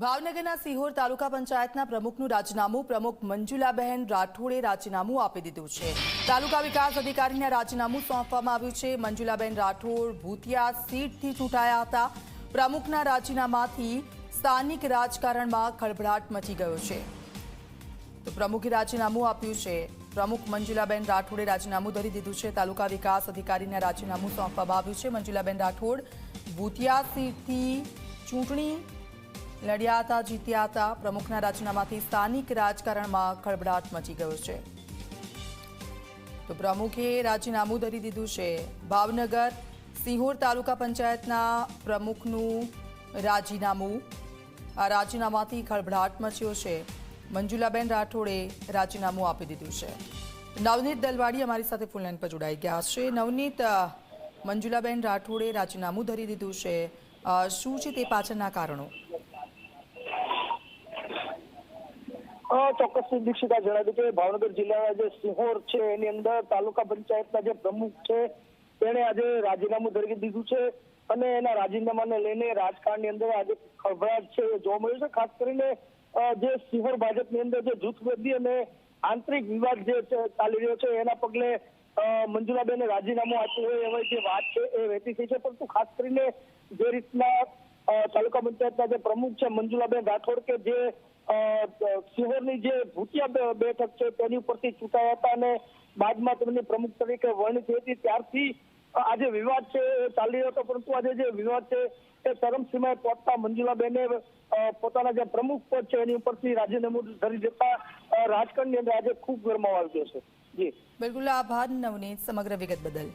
ભાવનગરના સિહોર તાલુકા પંચાયતના પ્રમુખનું રાજીનામું પ્રમુખ મંજુલાબહેન રાઠોડે રાજીનામું આપી દીધું છે. તાલુકા વિકાસ અધિકારીને રાજીનામું સોંપવામાં આવ્યું છે. મંજુલાબેન રાઠોડ ભૂતિયા સીટથી ચૂંટાયા હતા. પ્રમુખના રાજીનામાથી સ્થાનિક રાજકારણમાં ખળભળાટ મચી ગયો છે. તો પ્રમુખે રાજીનામું આપ્યું છે. પ્રમુખ મંજુલાબેન રાઠોડે રાજીનામું ધરી દીધું છે. તાલુકા વિકાસ અધિકારીને રાજીનામું સોંપવામાં આવ્યું છે. મંજુલાબેન રાઠોડ ભૂતિયા સીટથી ચૂંટણી લડ્યા હતા જીત્યા હતા પ્રમુખના રાજીનામાથી સ્થાનિક રાજકારણમાં ખળભળાટ મચી ગયો છે. તો પ્રમુખે રાજીનામું ધરી દીધું છે. ભાવનગર, સિંહોર તાલુકા પંચાયતના પ્રમુખનું રાજીનામું. આ રાજીનામાથી ખળભળાટ મચ્યો છે. મંજુલાબેન રાઠોડે રાજીનામું આપી દીધું છે. નવનીત દલવાડી અમારી સાથે ફૂલલાઈન પર જોડાઈ ગયા છે. નવનીત મંજુલાબેન રાઠોડે રાજીનામું ધરી દીધું છે. શું છે તે પાછળના કારણો? ચોક્કસ દીક્ષિતા જણાવ્યું કે ભાવનગર જિલ્લાના જે સિંહોર છે, એની અંદર તાલુકા પંચાયતના જે પ્રમુખ છે, તેણે આજે રાજીનામું ધરી દીધું છે અને એના રાજીનામાને લઈને રાજકારણની અંદર આજે ખળભળાટ છે એ જોવા મળ્યું છે. ખાસ કરીને જે સિંહોર ભાજપની અંદર જે જૂથબંધી અને આંતરિક વિવાદ જે ચાલી રહ્યો છે, એના પગલે મંજુલાબેને રાજીનામું આપ્યું હોય એવી જે વાત છે એ વહેતી થઈ છે. પરંતુ ખાસ કરીને જે રીતના તાલુકા પંચાયતના જે પ્રમુખ છે મંજુલાબેન રાઠોડ કે જે સિહોરની જે ભૂતિયા બેઠક છે તેની ઉપરથી ચૂંટાયા હતા અને બાદમાં તેમની પ્રમુખ તરીકે વરણી થઈ હતી. ત્યારથી આજે વિવાદ છે એ ચાલી રહ્યો હતો પરંતુ આજે જે વિવાદ છે એ ચરમસીમાએ પહોંચતા મંજુલાબેને પોતાના જે પ્રમુખ પદ છે એની ઉપરથી રાજીનામું ધરી અ, રાજકારણની અંદર આજે ખૂબ ગરમાવા આવી ગયો છે. જી. બિલકુલ આભાર નવનીત સમગ્ર વિગત બદલ.